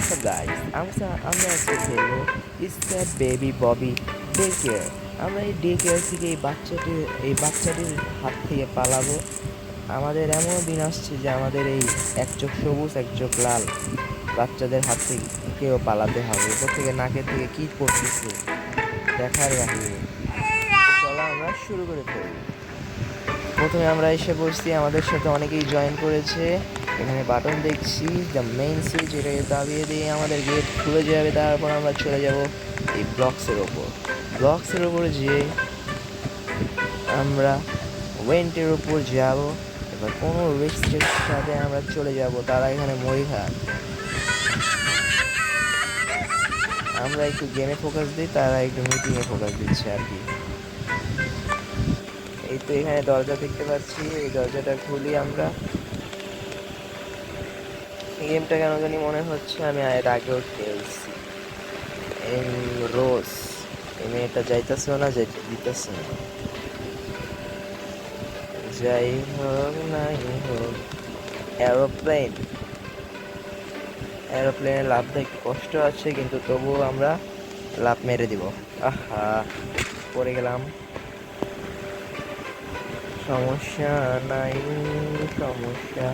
What's up guys? I'm, আমরা আমরা আজকে খেলব is the baby Bobby day care আমরা এই ডে কেয়ার থেকে এই বাচ্চাটির এই বাচ্চাটির হাত থেকে পালাবো। আমাদের এমন দিন আসছে যে আমাদের এই এক চোখ সবুজ এক চোখ লাল। বাচ্চাদের হাত থেকে কেউ পালাতে হবে। উপর থেকে নাকের থেকে কী করতেছে? দেখার বাহিরে। চলো আমরা শুরু করে ফেলি। প্রথমে আমরা এসে পড়ছি। আমাদের সাথে অনেকেই জয়েন করেছে। এখানে বাটন দেখছি দ্য মেইন সুইচ এটাকে দাবিয়ে দিয়ে আমাদের গেট খুলে যাবে, তারপর আমরা চলে যাব এই ব্লকসের ওপর। ব্লকসের ওপর যেয়ে আমরা ওয়েন্টের ওপর যাব, এবার কোনো রিস্কের সাথে আমরা চলে যাব, তারা এখানে মরিঘাট আমরা একটু গেমে ফোকাস দিই, তারা একটু মিটিংয়ে ফোকাস দিচ্ছে আর কি। এই তো এখানে দরজা দেখতে পাচ্ছি, এই দরজাটা খুলি আমরা। এই গেমটা কেন জানি মনে হচ্ছে আমি এর আগেও খেলছি। এম রোজ, এই মেয়েটা যাইতেছেও না, যাইতে দিতেছে না। যাই হোক, নাই হোক অ্যারোপ্লেন এরোপ্লেনে লাভটা একটু কষ্ট আছে, কিন্তু তবুও আমরা লাভ মেরে দিব। আহা, পড়ে গেলাম। সমস্যা নাই, সমস্যা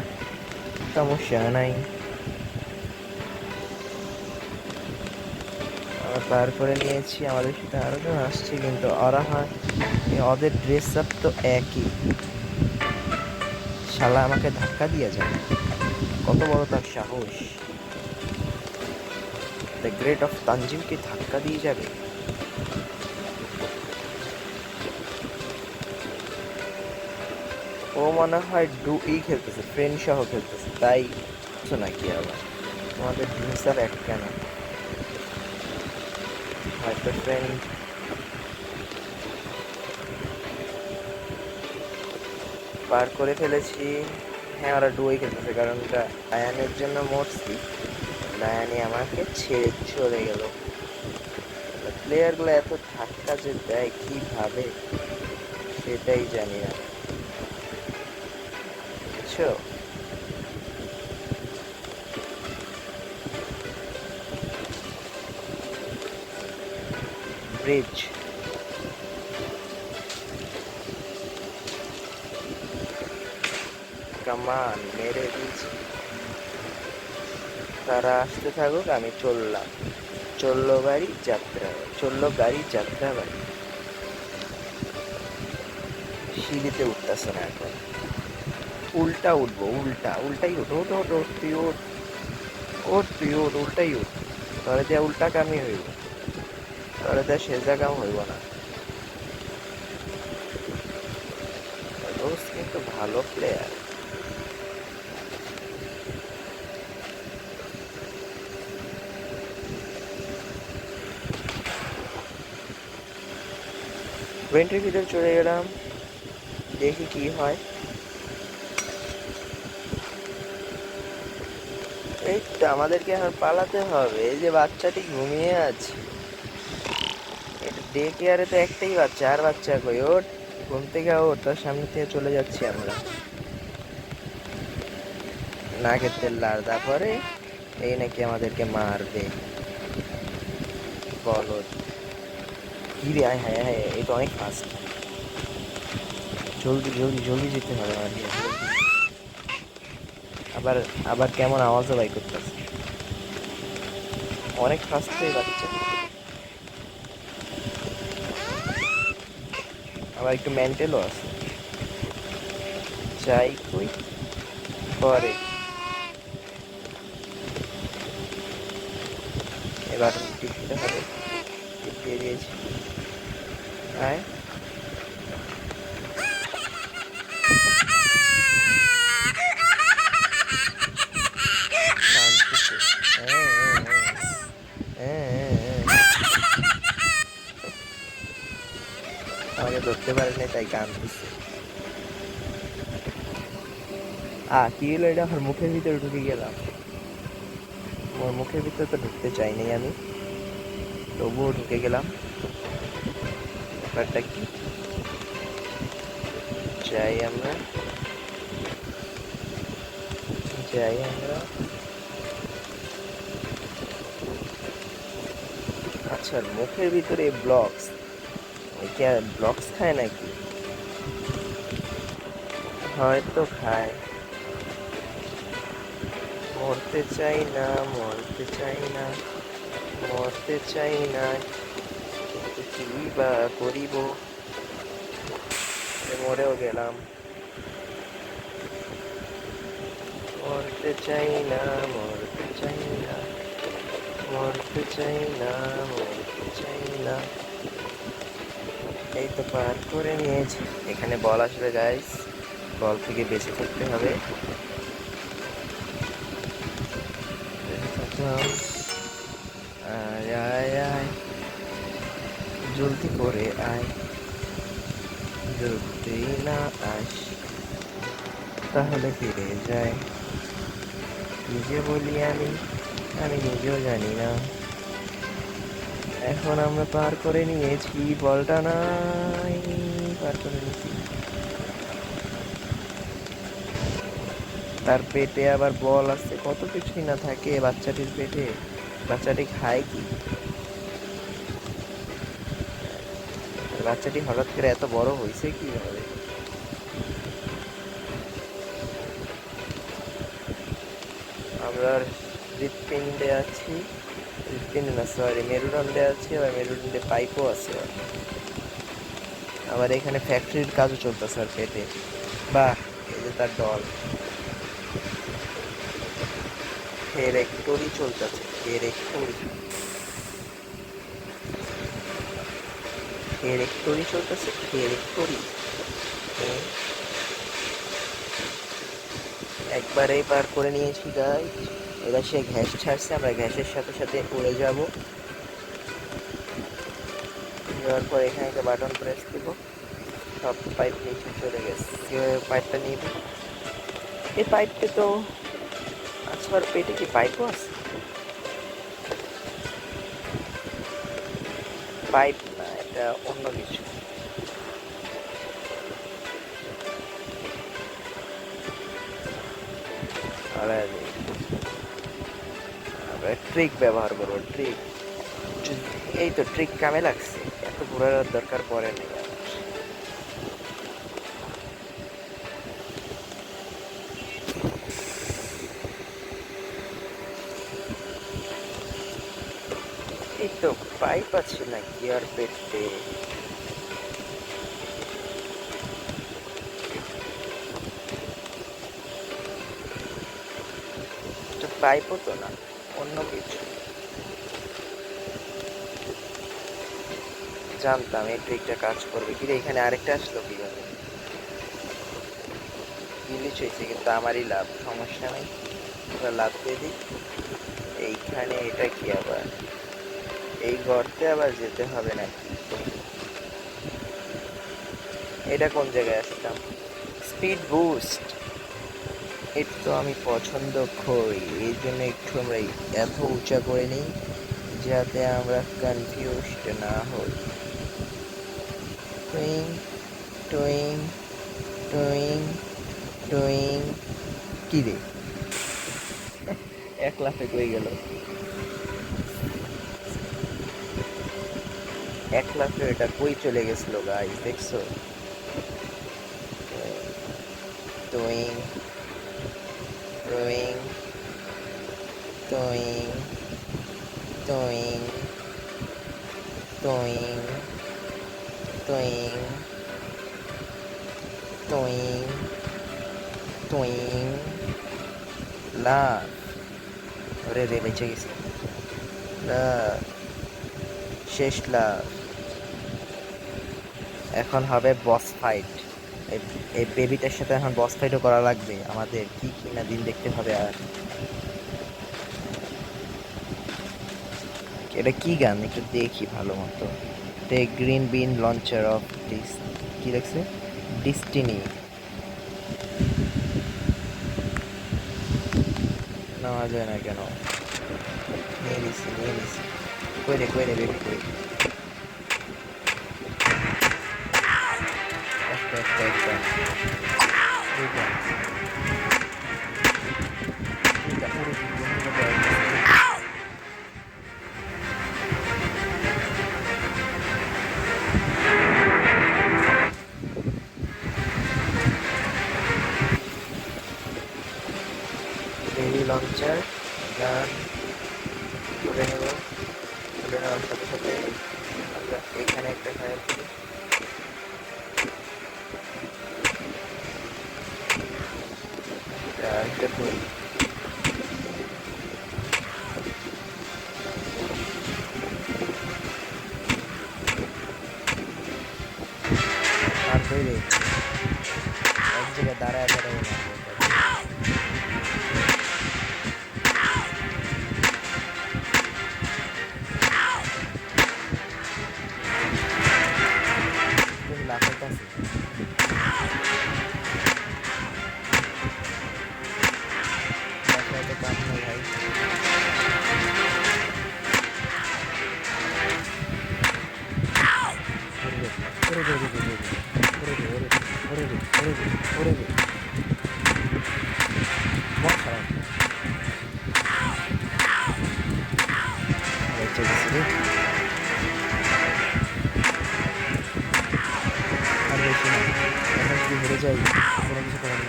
সমস্যা নাই। পার করে নিয়েছি, আমাদের সাথে আরও জন আসছে, কিন্তু ওরা হয় ওদের ড্রেস আপ তো একই। শালা আমাকে ধাক্কা দিয়ে যায়। কত বড় তার সাহস। দ্য গ্রেট অফ তানজিমকে ধাক্কা দিয়ে যাবে। ও মনে হয় ডু ই খেলতেছে, ফ্রেন্ড সহ খেলতেছে, তাই। নাকি আবার? আমাদের ড্রেস আর এক কেন? হয়তো ফ্রেন্ড পার করে ফেলেছি। হ্যাঁ ওরা ডুই খেলতেছে কারণ ওটা ডায়ানের জন্য মরছি। ডায়ানি আমাকে ছেড়ে চলে গেল। প্লেয়ারগুলো এত ধাক্কা যে দেয় কীভাবে সেটাই জানি না। বুঝছ? ব্রিজ কামান মেরে দিয়েছি তারা আসতে থাকুক, আমি চললাম। চলল গাড়ি, যাত্রা। চলল গাড়ি, যাত্রা বাড়ি। সিঁড়িতে উঠতেছে না এখন। উল্টা উঠবো, উল্টা। উল্টাই উঠ ওঠ ওঠ ওঠ তুই ওঠ ওঠ তুই ওঠ উল্টাই উঠ। তোরে দেয়া উল্টা কামই হইব। তোরে দেয়া সেজা কাম হইব না কিন্তু ভালো প্লেয়ার ভেন্ট্রির ভিতরে চলে গেলাম দেখি কি হয় এই তো আমাদেরকে এখন পালাতে হবে এই যে বাচ্চাটি ঘুমিয়ে আছে ডে কেয়ারে তো একটাই বাচ্চা, আর বাচ্চা কই? ওর ঘুম থেকে ওর তার সামনে থেকে চলে যাচ্ছি আমরা। নাকের তেল লাল, তারপরে এই নাকি আমাদেরকে মারবে। বলো কি রে, আয় হ্যাঁ হ্যাঁ এটা অনেক ফাস্ট জলদি জলদি জলদি যেতে হবে আমার আবার আবার কেমন আওয়াজও বাই করতেছে। অনেক ফাস্ট বাচ্চা আবার একটু মেন্টালও আছে। যাই কই পরে। এবার টিপতে হবে। টিপ দিয়ে দিয়েছি। হ্যাঁ, হ্যাঁ, হ্যাঁ, হ্যাঁ, হ্যাঁ। আমাকে ধরতে পারেনি, তাই কাঁদতেছে আ কি হলো এটা? আমার মুখের ভিতরে ঢুকে গেলাম। ওর মুখের ভিতরে তো ঢুকতে চাইনি আমি। তবুও ঢুকে গেলাম। ব্যাপারটা কি? যাই আমরা। যাই আমরা। বাচ্চার মুখের ভিতরে ব্লকস কি আর ব্লকস খায় নাকি? হয়তো খায়। মরতে চাই না, মরতে চাই না, মরতে চাই না। কিন্তু কি বা করিব? মরেও গেলাম। মরতে চাই না, মরতে চাই না, মরতে চাই না, মরতে চাই না। এই তো পার করে নিয়েছি। এখানে বল আসবে গাইস বল থেকে বেঁচে থাকতে হবে। আয় আয় জলদি করে আয়। যদি না আস। তাহলে ফিরে যায় নিজে বলি আমি আমি নিজেও জানি না। এখন আমরা পার করে নিয়েছি, বলটা নাই, পার করে নিয়েছি। তার পেটে আবার বল আছে, কত কিছুই না থাকে বাচ্চাটির পেটে। বাচ্চাটি খায় কি? বাচ্চাটি হঠাৎ করে এত বড় হয়েছে কি হবে আমরা হৃৎপিণ্ডে আছি। হৃৎপিণ্ডে না সরি মেরুদণ্ডে আছি আবার মেরুদণ্ডে পাইপও আছে। আবার এখানে ফ্যাক্টরির কাজও চলতেছে আর পেটে। বা এই যে তার দল। ফেরেক্টরি চলতেছে ফেরেক্টরি ফেরেক্টরি চলতেছে ফেরেক্টরি একবারেই পার করে নিয়েছি গাই এবার সে ঘ্যাস ছাড়ছে, আমরা ঘ্যাসের সাথে সাথে উড়ে যাব। যাওয়ার পর এখানে একটা বাটন প্রেস দিব। সব পাইপ নিচে চলে গেছে। পাইপটা নিব এই পাইপটা তো আচ্ছা পেটে কি পাইপও আছে? পাইপ না, এটা অন্য কিছু। আমরা ট্রিক ব্যবহার করব ট্রিক এই তো ট্রিক কামে লাগছে, এত ঘোরার দরকার পড়ে নেই এই তো পাইপ আছে নাকি আর পেটে এটা পাইপও তো না। অন্য কিছু। জানতাম, এই ট্রিকটা কাজ করবে কিন্তু এখানে আরেকটা আসলো কীভাবে? ইলিশ হয়েছে, কিন্তু আমারই লাভ। সমস্যা নেই। এবার লাভ পেয়ে দিই। এইখানে এটা কি আবার? এই গর্তে আবার যেতে হবে নাকি? এটা কোন জায়গায় আসতাম? স্পিড বুস্ট তো আমি পছন্দ করি, এই জন্য একটু আমরা এত উঁচা করে নিই যাতে আমরা কনফিউজড না হই। টুইং টুইং টুইং টুইং কি রে? এক লাফে কই গেল? এক লাফে এটা কই চলে গেছিল গাই দেখছ? টুইং doing, doing, doing, doing, doing, doing, doing, love. ওরে রে বেঁচে গেছি লাভ শেষ লাভ এখন হবে বস ফাইট এই বেবিটার সাথে এখন বস ফাইটও করা লাগবে। আমাদের কি কি না দিন দেখতে হবে আর। এটা কি গান? একটু দেখি ভালো মতো। টে গ্রিন বিন লঞ্চার অফ ডিস কি দেখছে? ডিস্টিনি নেওয়া যায় না কেন? নিয়ে নিছি নিয়ে নিছি। কই রে কই রে বেবি কই? আচ্ছা আচ্ছা আচ্ছা যাই, কোনো কিছু করার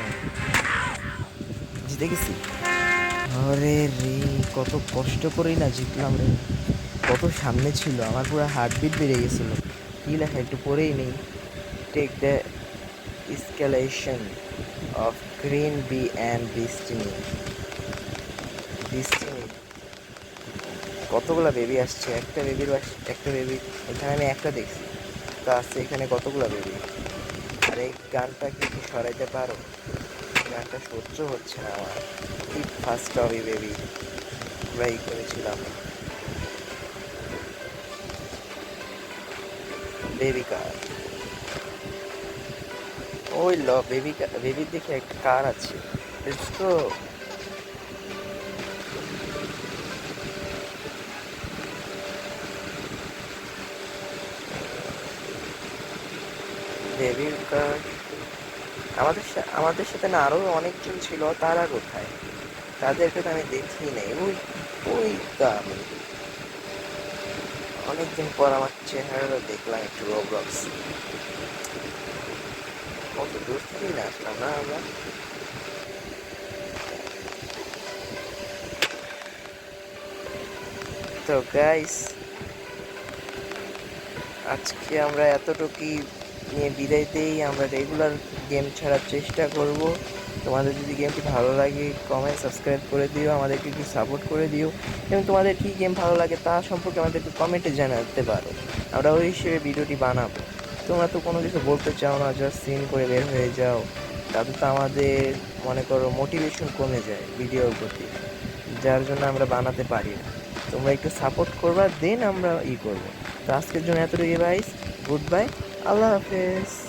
জিতে গেছি আরে রে, কত কষ্ট করেই না জিতলাম রে। কত সামনে ছিল, আমার পুরো হার্টবিট বেড়ে গেছিল। কি লেখা, একটু পরেই নেই। Take the escalation of green bean and destiny destiny কতগুলা বেবি আসছে? একটা বেবির একটা বেবি এখানে আমি একটা দেখছি। তা আসছে এখানে কতগুলা বেবি আর এই গানটা কি সরাইতে পারো? গানটা সহ্য হচ্ছে না আমার। কি ফার্স্ট হবি বেবি আমরা এই করেছিলাম। বেবি কার ওই ল বেবি বেবির দেখে একটা কার আছে। Let's go. বেবির কার আমাদের আমাদের সাথে না আরও অনেকজন ছিল, তারা কোথায়? তাদেরকে তো আমি দেখি নাই। ওই ওই তো আমি। অনেকদিন পর আমার চেহারাটা দেখলাম একটু রোবলক্স কত দূর থেকেই না আসলাম না আমরা। তো গাইস আজকে আমরা এতটুকুই নিয়ে বিদায় দিই আমরা রেগুলার গেম ছাড়ার চেষ্টা করব। তোমাদের যদি গেমটি ভালো লাগে কমেন্ট সাবস্ক্রাইব করে দিও, আমাদেরকে একটু সাপোর্ট করে দিও। এবং তোমাদের কী গেম ভালো লাগে তা সম্পর্কে আমাদের আমাদেরকে কমেন্টে জানাতে পারো। আমরা ওই হিসেবে ভিডিওটি বানাবো। তোমরা তো কোনো কিছু বলতে চাও না জাস্ট সিন করে বের হয়ে যাও। তাতে তো আমাদের, মনে করো মোটিভেশন কমে যায় ভিডিওর প্রতি। যার জন্য আমরা বানাতে পারি না। তোমরা একটু সাপোর্ট করবা দেন আমরা ই করব। তো আজকের জন্য এতটুকু ভাইস good bye আল্লাহ হাফেজ